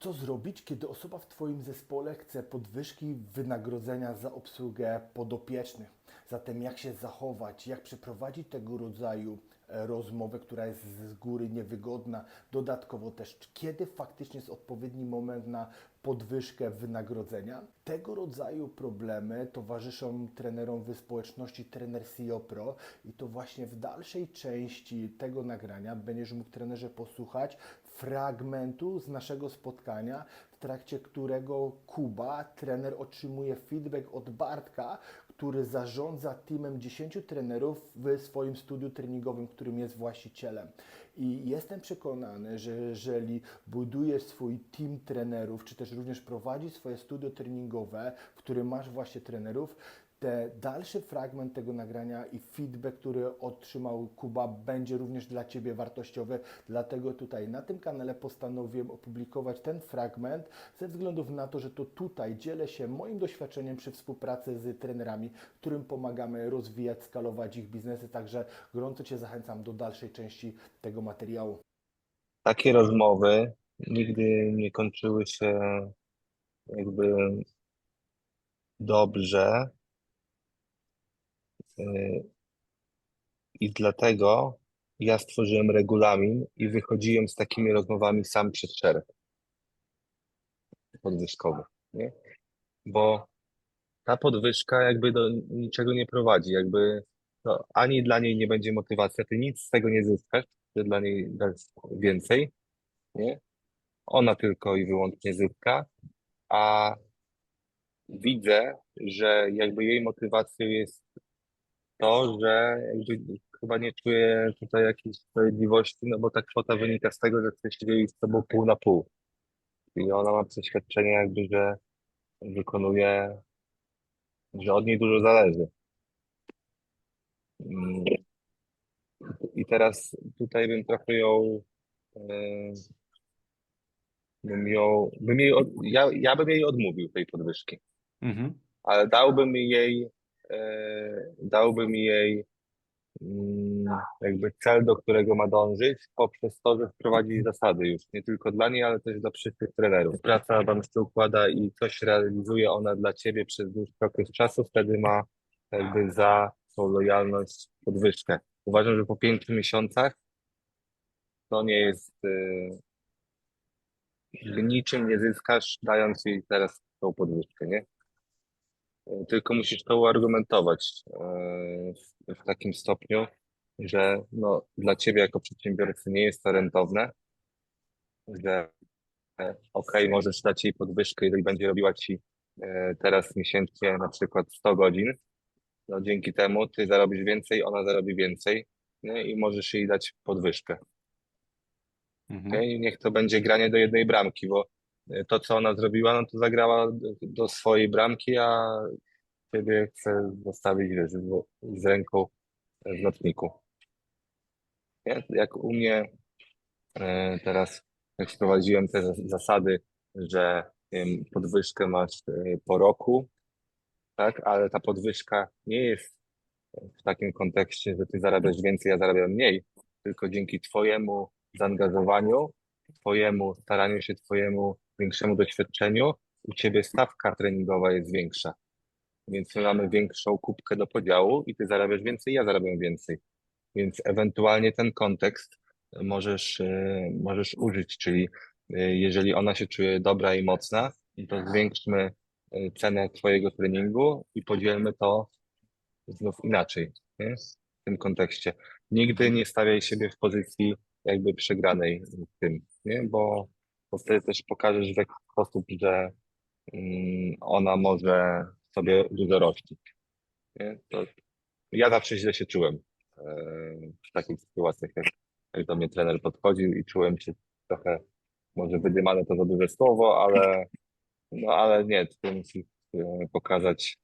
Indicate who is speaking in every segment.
Speaker 1: Co zrobić, kiedy osoba w Twoim zespole chce podwyżki wynagrodzenia za obsługę podopiecznych? Zatem jak się zachować, jak przeprowadzić tego rodzaju rozmowę, która jest z góry niewygodna, dodatkowo też kiedy faktycznie jest odpowiedni moment na podwyżkę wynagrodzenia. Tego rodzaju problemy towarzyszą trenerom wyspołeczności Trener CEO Pro i to właśnie w dalszej części tego nagrania będziesz mógł trenerze posłuchać fragmentu z naszego spotkania, w trakcie którego Kuba, trener, otrzymuje feedback od Bartka, który zarządza teamem 10 trenerów w swoim studiu treningowym, którym jest właścicielem. I jestem przekonany, że jeżeli budujesz swój team trenerów, czy też również prowadzisz swoje studio treningowe, w którym masz właśnie trenerów, te dalszy fragment tego nagrania i feedback, który otrzymał Kuba, będzie również dla Ciebie wartościowy. Dlatego tutaj na tym kanale postanowiłem opublikować ten fragment ze względów na to, że to tutaj dzielę się moim doświadczeniem przy współpracy z trenerami, którym pomagamy rozwijać, skalować ich biznesy. Także gorąco Cię zachęcam do dalszej części tego materiału.
Speaker 2: Takie rozmowy nigdy nie kończyły się jakby dobrze. I dlatego ja stworzyłem regulamin i wychodziłem z takimi rozmowami sam przed szereg podwyżkowy, nie? Bo ta podwyżka jakby do niczego nie prowadzi, jakby no, ani dla niej nie będzie motywacja, ty nic z tego nie zyskasz, ty dla niej dasz więcej, nie? Ona tylko i wyłącznie zyska, a widzę, że jakby jej motywacją jest to, że jakby chyba nie czuje tutaj jakiejś sprawiedliwości, no bo ta kwota wynika z tego, że chce się dzielić z tobą pół na pół. I ona ma przeświadczenie jakby, że wykonuje, że od niej dużo zależy. Mm. I teraz tutaj bym trochę ją, e, bym ją, bym jej od, ja, ja bym jej odmówił tej podwyżki,
Speaker 3: Mhm.
Speaker 2: ale dałbym jej, dałbym jej mm, jakby cel, do którego ma dążyć, poprzez to, że wprowadzi zasady już, nie tylko dla niej, ale też dla wszystkich trenerów. Praca wam się układa i coś realizuje ona dla ciebie przez dłuższy okres czasu, wtedy ma jakby za tą lojalność podwyżkę. Uważam, że po pięciu miesiącach to nie jest, jakby niczym nie zyskasz, dając jej teraz tą podwyżkę, nie? Tylko musisz to uargumentować y, w, takim stopniu, że no, dla ciebie jako przedsiębiorcy nie jest to rentowne, że e, okej, możesz dać jej podwyżkę, jeżeli będzie robiła ci e, teraz miesięcznie na przykład 100 godzin, no dzięki temu ty zarobisz więcej, ona zarobi więcej nie? i możesz jej dać podwyżkę.
Speaker 3: Mhm.
Speaker 2: I niech to będzie granie do jednej bramki, bo e, to, co ona zrobiła, no to zagrała do, swojej bramki, a ciebie chce zostawić wiesz, z, ręką w nocniku. Nie? Jak u mnie e, teraz, jak wprowadziłem te zas- zasady, że podwyżkę masz e, po roku, tak, ale ta podwyżka nie jest w takim kontekście, że ty zarabiasz więcej, ja zarabiam mniej, tylko dzięki twojemu zaangażowaniu, twojemu staraniu się, twojemu większemu doświadczeniu, u ciebie stawka treningowa jest większa. Więc my mamy większą kubkę do podziału i ty zarabiasz więcej, ja zarabiam więcej. Więc ewentualnie ten kontekst możesz, e, możesz użyć, czyli e, jeżeli ona się czuje dobra i mocna, to zwiększmy e, cenę twojego treningu i podzielmy to znów inaczej, nie? W tym kontekście. Nigdy nie stawiaj siebie w pozycji jakby przegranej w tym, nie? Bo, bo wtedy też pokażesz w jaki sposób, że mm, ona może sobie dużo rościć. Nie? To ja zawsze źle się czułem e, w takich sytuacjach, jak, jak do mnie trener podchodził i czułem się trochę, może wydymane to za duże słowo, ale no ale nie, ty musisz e, pokazać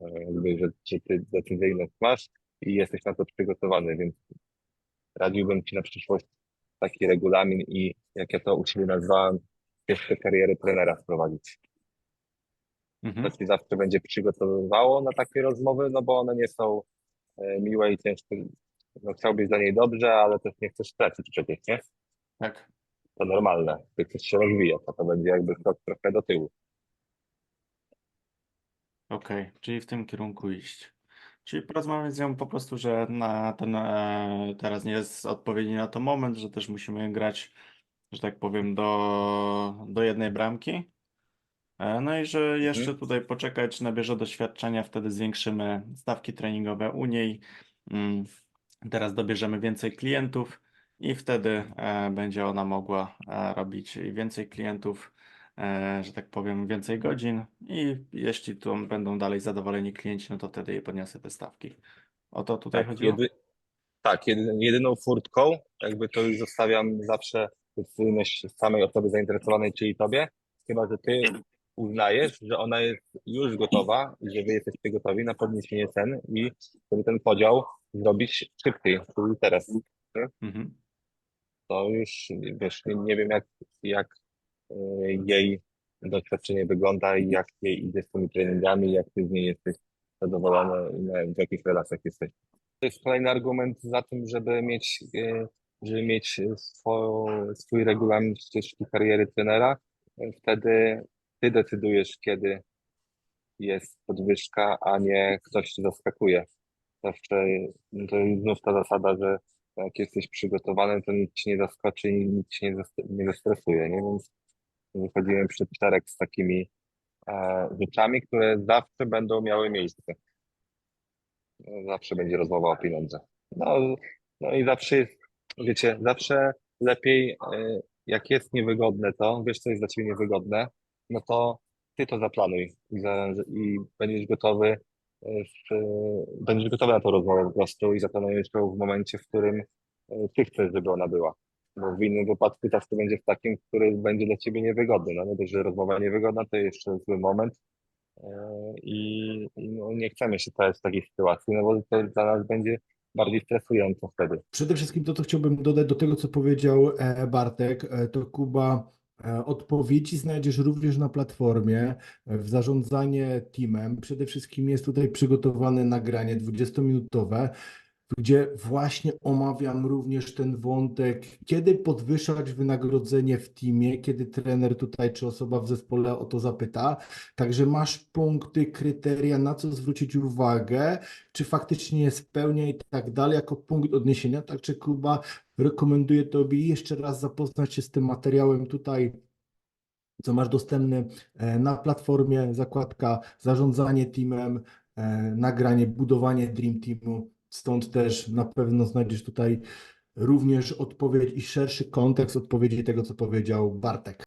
Speaker 2: e, jakby, że, że ty decyzyjność masz i jesteś na to przygotowany, więc radziłbym ci na przyszłość taki regulamin i jak ja to u siebie nazwałem, jeszcze karierę trenera wprowadzić.
Speaker 3: Mhm.
Speaker 2: To ci zawsze będzie przygotowywało na takie rozmowy, no bo one nie są e, miłe i ciężkie. No, chciałbyś dla niej dobrze, ale też nie chcesz stracić przecież, nie?
Speaker 3: Tak.
Speaker 2: to normalne. Ty chcesz się rozwijać, a to będzie jakby krok trochę do tyłu.
Speaker 3: Okej, czyli w tym kierunku iść. Czyli porozmawiać z nią po prostu, że na ten e, teraz nie jest odpowiedni na to moment, że też musimy grać, że tak powiem, do, do jednej bramki. E, no i że jeszcze tutaj poczekać, nabierze doświadczenia, wtedy zwiększymy stawki treningowe u niej. Mm, Teraz dobierzemy więcej klientów i wtedy e, będzie ona mogła e, robić więcej klientów, że tak powiem, więcej godzin i jeśli tu będą dalej zadowoleni klienci, no to wtedy jej podniosę te stawki. O to tutaj
Speaker 2: Tak,
Speaker 3: chodziło?
Speaker 2: jedy, tak jedy, jedyną furtką, jakby to już zostawiam zawsze decyzyjność samej osoby zainteresowanej, czyli tobie, chyba że ty uznajesz, że ona jest już gotowa i że wy jesteście gotowi na podniesienie cen i żeby ten podział zrobić szybciej, czyli teraz.
Speaker 3: Mhm.
Speaker 2: To już wiesz, nie, nie wiem jak, jak jej doświadczenie wygląda i jak jej idzie z tymi treningami, jak ty z niej jesteś zadowolony i w jakich relacjach jesteś. To jest kolejny argument za tym, żeby mieć, y, żeby mieć swój, swój regulamin ścieżki kariery trenera. Wtedy ty decydujesz, kiedy jest podwyżka, a nie ktoś cię zaskakuje. Zawsze to znów ta zasada, że jak jesteś przygotowany, to nic cię nie zaskoczy i nic cię nie, nie zestresuje, nie? Więc wychodzimy przed szereg z takimi e, rzeczami, które zawsze będą miały miejsce. Zawsze będzie rozmowa o pieniądzach. No, no i zawsze jest, wiecie, zawsze lepiej, e, jak jest niewygodne to, wiesz, co jest dla ciebie niewygodne, no to ty to zaplanuj i, za, i będziesz gotowy, e, w, będziesz gotowy na tą rozmowę po prostu i zaplanujesz ją w momencie, w którym e, ty chcesz, żeby ona była. Bo w innym wypadku to będzie w takim, który będzie dla ciebie niewygodny. No nie dość, że rozmowa niewygodna, to jeszcze zły moment e, i, i no, nie chcemy się stać w takiej sytuacji, no bo to dla nas będzie bardziej stresujące wtedy.
Speaker 1: Przede wszystkim to, co chciałbym dodać do tego, co powiedział e, Bartek, e, to Kuba, odpowiedzi znajdziesz również na platformie w zarządzanie teamem. Przede wszystkim jest tutaj przygotowane nagranie 20-minutowe, gdzie właśnie omawiam również ten wątek, kiedy podwyższać wynagrodzenie w teamie, kiedy trener tutaj czy osoba w zespole o to zapyta. Także masz punkty, kryteria, na co zwrócić uwagę, czy faktycznie je spełnia i tak dalej, jako punkt odniesienia. Także Kuba, rekomenduję Tobie jeszcze raz zapoznać się z tym materiałem tutaj, co masz dostępny e, na platformie, zakładka zarządzanie teamem, e, nagranie, budowanie Dream Teamu. Stąd też na pewno znajdziesz tutaj również odpowiedź i szerszy kontekst odpowiedzi tego, co powiedział Bartek.